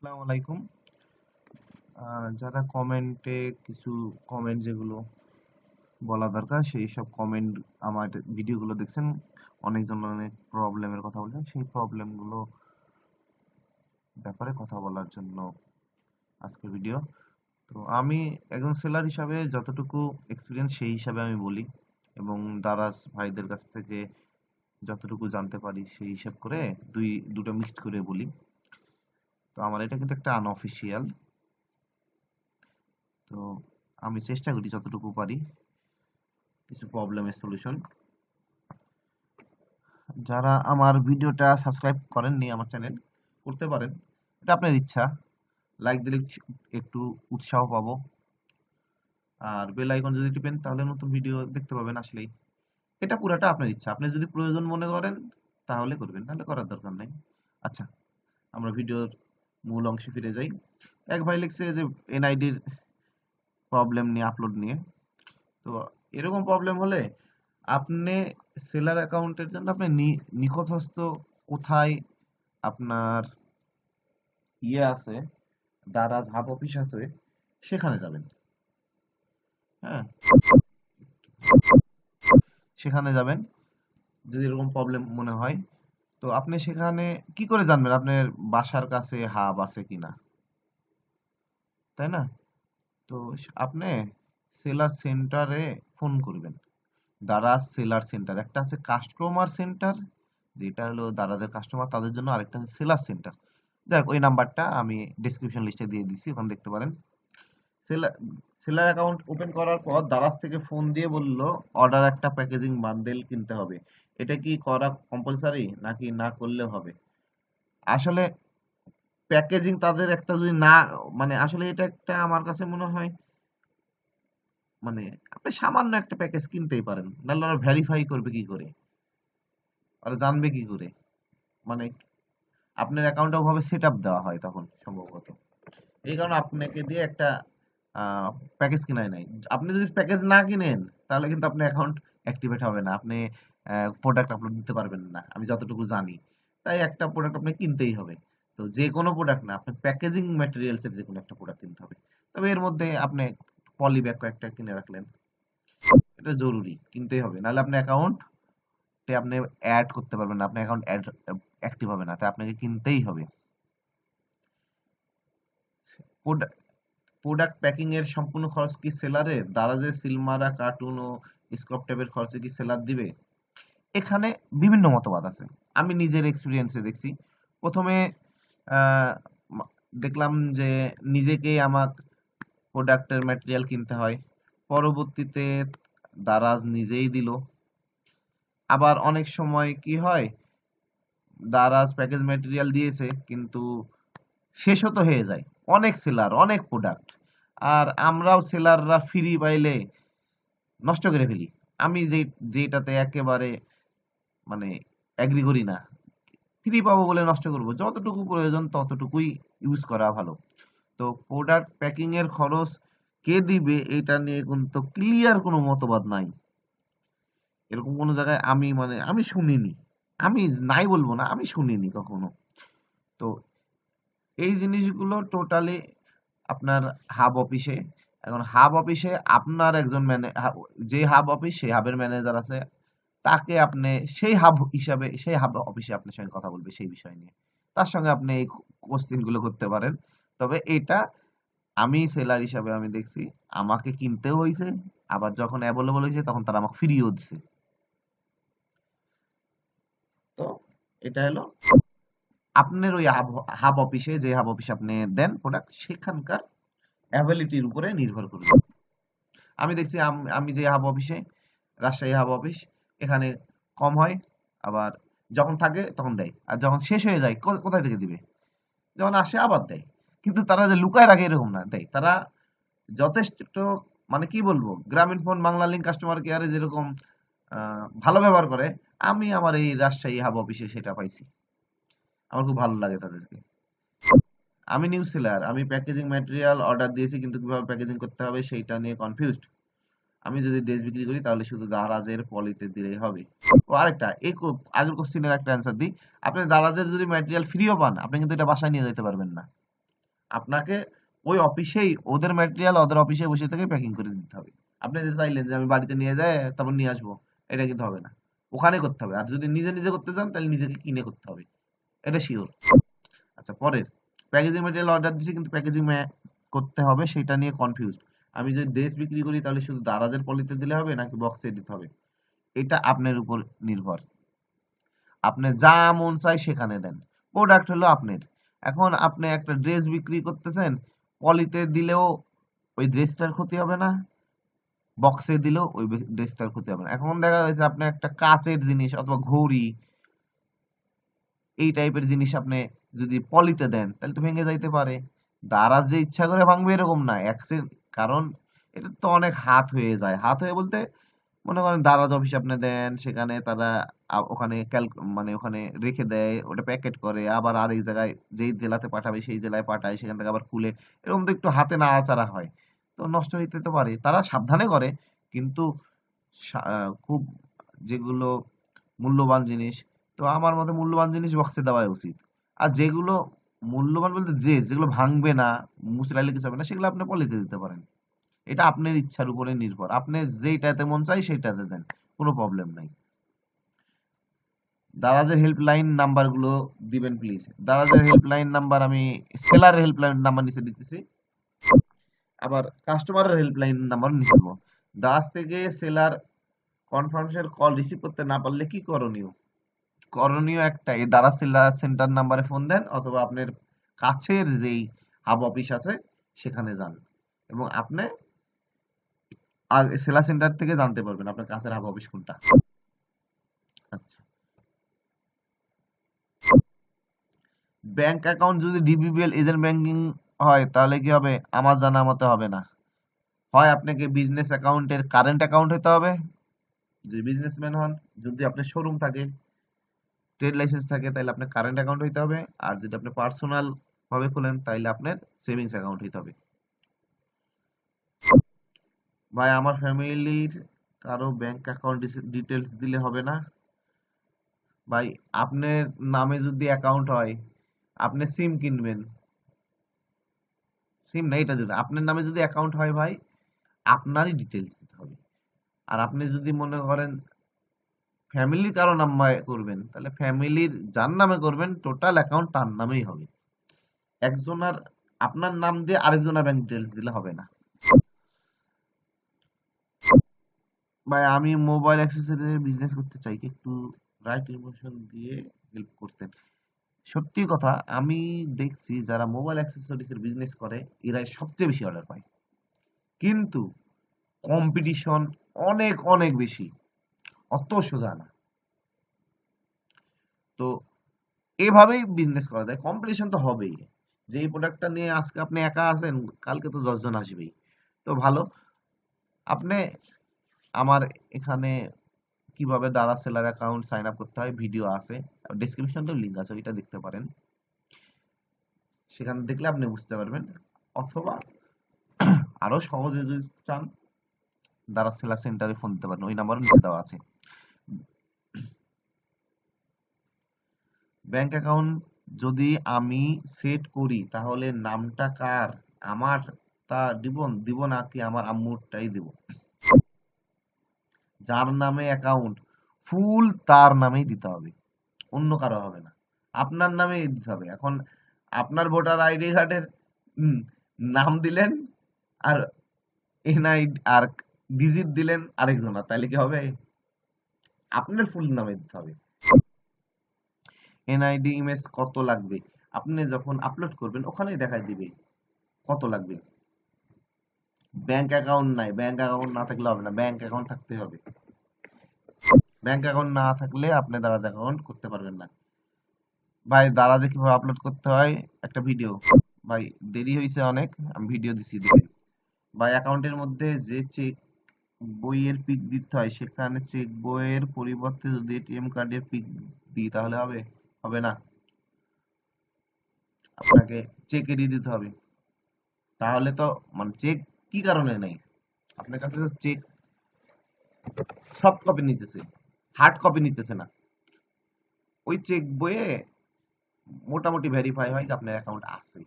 আসসালামু আলাইকুম। যারা কমেন্টে কিছু কমেন্ট যেগুলো বলা দরকার, সেই সব কমেন্ট আমার ভিডিওগুলো দেখছেন, অনেকজন অনেক প্রবলেমের কথা বলছেন, সেই প্রবলেমগুলো ব্যাপারে কথা বলার জন্য আজকের ভিডিও। তো আমি একজন সেলার হিসাবে যতটুকু এক্সপিরিয়েন্স সেই হিসাবে আমি বলি এবং দারাজ ভাইদের কাছ থেকে যতটুকু জানতে পারি সেই হিসাব করে দুই, দুটো মিক্সড করে বলি। তো আমার এটা কিন্তু একটা আনঅফিসিয়াল তো আমি চেষ্টা করি যতটুকু পারি কিছু প্রবলেমের সলিউশন যারা আমার ভিডিওটা সাবস্ক্রাইব করেননি আমার চ্যানেল করতে পারেন। এটা আপনার ইচ্ছা। লাইক দিলে একটু উৎসাহ পাবো। আর বেল আইকন যদি টিপেন, তাহলে নতুন ভিডিও দেখতে পাবেন আসলেই। এটা পুরাটা আপনার ইচ্ছা। আপনি যদি প্রয়োজন মনে করেন, তাহলে করবেন। নাহলে করার দরকার নাই। আচ্ছা আমরা ভিডিওর মূল অংশে ফিরে যাই। এক ভাই লিখছে যে এনআইডির প্রবলেম নিয়ে আপলোড নিয়ে। তো এরকম প্রবলেম হলে আপনি সেলার অ্যাকাউন্টের জন্য আপনি নিকটস্থ কোথায় আপনার ইয়ে আছে, দারাজ হাব অফিস আছে, সেখানে যাবেন। হ্যাঁ? সেখানে যাবেন। যদি এরকম প্রবলেম মনে হয় তো আপনি সেখানে কি করে জানবেন আপনার বাসার কাছে হাব আছে কিনা তাই না? তো আপনি সেলার সেন্টারে ফোন করবেন। Daraz seller centre. একটা আছে কাস্টমার সেন্টার, যেটা হলো দারাজের কাস্টমার, তাদের জন্য আরেকটা আছে সেলার সেন্টার। দেখ ওই নাম্বারটা আমি ডেসক্রিপশন লিস্টে দিয়ে দিচ্ছি ওখানে দেখতে পারেন। সেলার অ্যাকাউন্ট ওপেন করার পর দারাজ থেকে ফোন দিয়ে বলল অর্ডার একটা প্যাকেজিং বান্ডেল কিনতে হবে। এটা কি করা কম্পালসারি নাকি না করলে হবে? আসলে প্যাকেজিং তাদের একটা যদি না মানে আসলে এটা একটা আমার কাছে মনে হয় মানে আপনি সামান্য একটা প্যাকেজ কিনতেই পারেন, নাহলে ওরা ভেরিফাই করবে কি করে? ওরা জানবে কি করে? মানে আপনার অ্যাকাউন্টে ওভাবে সেট আপ দেওয়া হয় তখন সম্ভবত। এই কারণে আপনাকে দিয়ে একটা প্যাকেজ কিনাই নাই। আপনি যদি প্যাকেজ না কিনেন, তাহলে কিন্তু আপনার অ্যাকাউন্ট অ্যাক্টিভেট হবে না। আপনি প্রোডাক্ট আপলোড দিতে পারবেন না। আমি যতটুকু জানি। তাই একটা প্রোডাক্ট আপনি কিনতেই হবে। তো যে কোনো প্রোডাক্ট না, আপনি প্যাকেজিং ম্যাটেরিয়ালস এর যে কোনো একটা প্রোডাক্ট কিনতে হবে। তবে এর মধ্যে আপনি পলি ব্যাগ কয়েকটা কিনে রাখলেন। এটা জরুরি। কিনতেই হবে। নাহলে আপনার অ্যাকাউন্ট আপনি অ্যাড করতে পারবেন না। আপনার অ্যাকাউন্ট অ্যাড অ্যাক্টিভ হবে না। তাই আপনাকে কিনতেই হবে। প্রোডাক্ট প্যাকিং এর সম্পূর্ণ খরচ কি সেলারের দারাজের সিলমারা কার্টুন ও স্ক্রপ ট্যাবের খরচ কি সেলার দিবে? এখানে বিভিন্ন মতবাদ আছে। আমি নিজের এক্সপিরিয়েন্সে দেখছি। প্রথমে দেখলাম যে নিজেকেই আমার প্রোডাক্টের ম্যাটেরিয়াল কিনতে হয়। পরবর্তীতে দারাজ নিজেই দিল। আবার অনেক সময় কি হয়, দারাজ প্যাকেজ ম্যাটেরিয়াল দিয়েছে, কিন্তু শেষও তো হয়ে যায়। অনেক সেলার অনেক প্রোডাক্ট আর আমরাও সেলাররা ফ্রি পাইলে নষ্ট করে ফেলি। আমি যে যেটাতে একেবারে মানে অ্যাগ্রি করি না ফ্রি পাবো বলে নষ্ট করব। যতটুকু প্রয়োজন ততটুকুই ইউজ করা ভালো। তো প্রোডাক্ট প্যাকিং এর খরচ কে দিবে এটা নিয়ে কিন্তু ক্লিয়ার কোনো মতবাদ নাই। এরকম কোনো জায়গায় আমি মানে আমি শুনিনি। আমি নাই বলব না, আমি শুনিনি কখনো। তো এই জিনিসগুলো টোটালি আপনার হাব অফিসে এখন হাব অফিসে আপনার একজন ম্যানে যে হাব অফিস সেই হাবের ম্যানেজার আছে। তাকে আপনি সেই হাব হিসাবে, সেই হাব অফিসে আপনার সঙ্গে কথা বলবে সেই বিষয় নিয়ে। তার সঙ্গে আপনি এই কোশ্চেনগুলো করতে পারেন। তবে এটা আমি সেলার হিসাবে আমি দেখছি, আমাকে কিনতেও হয়েছে আবার যখন অ্যাভেলেবল হয়েছে তখন তারা আমাকে ফ্রিও দিছে। তো, এটা হলো আপনার ওই হাব অফিসে যে হাব অফিসে আপনি দেন প্রোডাক্ট সেখানকার অ্যাভেলিটির উপরে নির্ভর করবে। আমি দেখছি আমি যে হাব অফিসে, রাজশাহী হাব অফিস, এখানে কম হয়, আবার যখন থাকে তখন দেয়। আর যখন শেষ হয়ে যায় কোথায় থেকে দিবে? যখন আসে আবার দেয়। কিন্তু তারা যে লুকায় রাখে এরকম না, দেয়। তারা যথেষ্ট মানে কি বলব, গ্রামীণ ফোন, বাংলা লিঙ্ক কাস্টমার কেয়ারে যেরকম ভালো ব্যবহার করে, আমি আমার এই রাজশাহী হাব অফিসে সেটা পাইছি। আমার খুব ভালো লাগে তাদেরকে। আমি নিউ সেলার আমি প্যাকেজিং ম্যাটেরিয়াল অর্ডার দিয়েছি, কিন্তু কীভাবে প্যাকেজিং করতে হবে সেইটা নিয়ে কনফিউজড আমি যদি ড্রেস বিক্রি করি, তাহলে শুধু দারাজের পলিতে দিলেই হবে। ও, আরেকটা, এই আগের কোশ্চেনের একটা অ্যান্সার দিই। আপনি দারাজের যদি ম্যাটেরিয়াল ফ্রিও পান, আপনি কিন্তু এটা বাসায় নিয়ে যেতে পারবেন না। আপনাকে ওই অফিসেই ওদের ম্যাটেরিয়াল ওদের অফিসে বসে থেকে প্যাকিং করে দিতে হবে। আপনি যে চাইলেন যে আমি বাড়িতে নিয়ে যাই, তারপর নিয়ে আসব, এটা কিন্তু হবে না। ওখানে করতে হবে। আর যদি নিজে নিজে করতে চান, তাহলে নিজেকে কিনে করতে হবে। এটা শিওর আচ্ছা পরের। প্যাকেজিং ম্যাটেরিয়াল অর্ডার দিচ্ছি কিন্তু প্যাকেজিং করতে হবে, সেটা নিয়ে কনফিউজ আমি যদি ড্রেস বিক্রি করি, তাহলে শুধু দারাজের পলিতে দিলে হবে, নাকি বক্সে দিতে হবে? এটা আপনার উপর নির্ভর। আপনি যা মন চাই সেখানে দেন। প্রোডাক্ট হলো আপনার। এখন আপনি একটা ড্রেস বিক্রি করতেছেন পলিতে দিলেও ওই ড্রেসটার ক্ষতি হবে না বক্সে দিলেও ওই ড্রেসটার ক্ষতি হবে না। এখন দেখা যাচ্ছে আপনি একটা কাচের জিনিস অথবা ঘড়ি এই টাইপের জিনিস আপনি যদি পলিতে দেন, তাহলে তো ভেঙে যাইতে পারে। দারাজ যে ইচ্ছা করে ভাঙবে এরকম না। অ্যাক্সিডেন্ট কারণ এটা তো অনেক হাত হয়ে যায়। হাত হয়ে বলতে মনে করেন দারাজ অফিস আপনি দেন, সেখানে তারা ওখানে মানে ওখানে রেখে দেয়, ওটা প্যাকেট করে, আবার আরেক জায়গায় যেই জেলাতে পাঠাবে সেই জেলায় পাঠায়, সেখান থেকে আবার খুলে। এরকম তো একটু হাতে নাড়াচাড়া হয়। তো নষ্ট হইতে তো পারে। তারা সাবধানে করে, কিন্তু খুব যেগুলো মূল্যবান জিনিস তো আমার মতে মূল্যবান জিনিস বক্সে দেওয়াই উচিত। আর যেগুলো মূল্যবান বলতে ড্রেস যেগুলো ভাঙবে না মুচড়াইলে কিছু হবে না, সেগুলো আপনি পলিতে দিতে পারেন। এটা আপনার ইচ্ছার উপরে নির্ভর। আপনি যেইটাতে মন চাই সেইটাতে দেন, কোনো প্রবলেম নাই। দারাজের হেল্পলাইন নাম্বারগুলো দিবেন প্লিজ দারাজের হেল্পলাইন নাম্বার আমি সেলারের হেল্পলাইন নাম্বার নিচে দিতেছি। আবার কাস্টমারের হেল্পলাইন নাম্বার নিচে দেবো। দারাজ থেকে সেলার কনফারেন্সের কল রিসিভ করতে না পারলে কি করণীয়? করণীয় একটাই দারাজ সেলার সেন্টার নাম্বারে ফোন দেন অথবা আপনার কাছের যেই হাব অফিস আছে, সেখানে যান। এবং আপনি সেলার সেন্টার থেকে জানতে পারবেন আপনার কাছের হাব অফিস কোনটা। আচ্ছা। ব্যাংক অ্যাকাউন্ট যদি ডিবিবিএল এজেন্ট ব্যাংকিং হয়, তাহলে কি হবে? আমার জানা মতে হবে না। হয় আপনাকে বিজনেস অ্যাকাউন্টের কারেন্ট অ্যাকাউন্ট হতে হবে যদি বিজনেসম্যান হন, যদি আপনার শোরুম থাকে। ট্রেড লাইসেন্স থাকে তাহলে আপনার কারেন্ট অ্যাকাউন্ট হইতে হবে। আর যদি আপনি পার্সোনাল ভাবে খোলেন তাহলে আপনার সেভিংস অ্যাকাউন্ট হইতে হবে। ভাই, আমার ফ্যামিলির কারও ব্যাংক অ্যাকাউন্ট ডিটেলস দিলে হবে না। ভাই, আপনার নামে যদি অ্যাকাউন্ট হয়, আপনি সিম কিনবেন। সিম না, এটা যদি আপনার নামে যদি অ্যাকাউন্ট হয় ভাই, আপনারই ডিটেলস দিতে হবে। আর আপনি যদি মনে করেন ফ্যামিলির কারও নামে করবেন, তাহলে ফ্যামিলির যার নামে করবেন টোটাল অ্যাকাউন্ট তার নামেই হবে। একজনের, আপনার নাম দিয়ে আরেকজনের ব্যাংক ডিটেলস দিলে হবে না। ভাই, আমি মোবাইল অ্যাক্সেসরিজ বিজনেস করতে চাই একটু রাইট ইনফরমেশন দিয়ে হেল্প করতেন? সত্যি কথা, আমি দেখছি যারা মোবাইল অ্যাক্সেসরিজ এর বিজনেস করে, এরাই সবচেয়ে বেশি অর্ডার পায়। কিন্তু কম্পিটিশন অনেক অনেক বেশি। অত সোজা না। তো এভাবেই বিজনেস করা যায়। কম্পিটিশন তো হবেই। যে এই প্রোডাক্টটা নিয়ে আজকে আপনি একা কালকে তো দশজন আসবেই। তো ভালো। আপনি আমার এখানে কীভাবে দারা সেলার অ্যাকাউন্ট সাইন আপ করতে হয় ভিডিও আছে। ডেসক্রিপশনতেও লিংক আছে, ওইটা দেখতে পারেন। সেখানে দেখলে আপনি বুঝতে পারবেন। অথবা আরও সহজে যদি চান দারা সেলার সেন্টারে ফোন দিতে পারেন। ওই নাম্বারও দেওয়া আছে। ব্যাংক অ্যাকাউন্ট যদি আমি সেট করি, তাহলে নামটা কার? আমার তা দিব দিব নাকি আমার আম্মুরটাই দিব? যার নামে অ্যাকাউন্ট, ফুল তার নামেই দিতে হবে। অন্য কারও হবে না। আপনার নামেই দিতে হবে। এখন আপনার ভোটার আইডি কার্ডের নাম দিলেন আর এনআই, আর ডিজিট দিলেন আরেকজনের তাহলে কি হবে? আপনার ফুল নামে দিতে হবে। এনআইডি ইমেজ কত লাগবে? আপনি যখন আপলোড করবেন, ওখানেই দেখাই দিবে কত লাগবে। ব্যাংক অ্যাকাউন্ট নাই ব্যাংক অ্যাকাউন্ট না থাকলে হবে না ব্যাংক অ্যাকাউন্ট থাকতে হবে। ব্যাংক অ্যাকাউন্ট না থাকলে আপনি দারাজ অ্যাকাউন্ট করতে পারবেন না। ভাই, দারাজে কীভাবে আপলোড করতে হয়? একটা ভিডিও ভাই, দেরি হয়েছে অনেক, আমি ভিডিও দিছি, দেখেন। ভাই অ্যাকাউন্টের মধ্যে যে চেক বইয়ের পিক দিতে হয়, সেখানে চেক বইয়ের পরিবর্তে যদি এটিএম কার্ডের পিক দিই, তাহলে হবে? হবে না। আপনাকে চেকেরই দিতে হবে। তাহলে তো মানে চেক কি কারণে নেই? আপনার কাছে তো চেক সফট কপি নিতেছে হার্ড কপি নিতেছে না। ওই চেক বইয়ে মোটামুটি ভেরিফাই হয় যে আপনার অ্যাকাউন্ট আছে।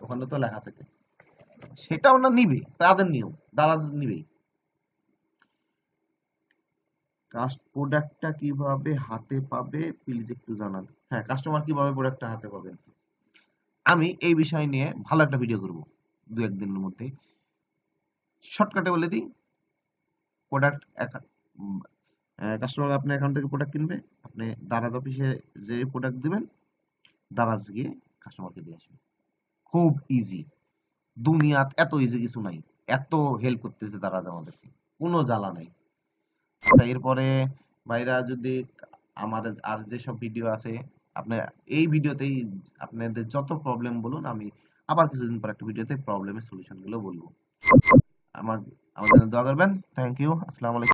ওখানে তো লেখা থাকে। সেটা ওনার নিবে, তাদের নিয়ম দারাজ নিবেই। কাস্ট প্রোডাক্টটা কীভাবে হাতে পাবে প্লিজ একটু জানান। হ্যাঁ কাস্টমার কীভাবে প্রোডাক্টটা হাতে পাবে? আমি এই বিষয় নিয়ে ভালো একটা ভিডিও করব দু একদিনের মধ্যে। শর্টকাটে বলে দিই প্রোডাক্ট কাস্টমার আপনার অ্যাকাউন্ট থেকে প্রোডাক্ট কিনবে, আপনি দারাজ অফিসে যে প্রোডাক্ট দিবেন, দারাজ গিয়ে কাস্টমারকে দিয়ে আসবে। খুব ইজি দুনিয়াত এত ইজি কিছু নাই। এত হেল্প করতেছে দারাজ আমাদেরকে। কোনো জ্বালা নাই। এরপরে ভাইরা যদি আমার আর যেসব ভিডিও আছে, আপনার এই ভিডিওতেই আপনাদের যত প্রবলেম বলুন, আমি আবার কিছুদিন পর একটা ভিডিওতে প্রবলেমের সলিউশনগুলো বলব। আমার আমাদের দোয়া করবেন। থ্যাংক ইউ আসসালামু আলাইকুম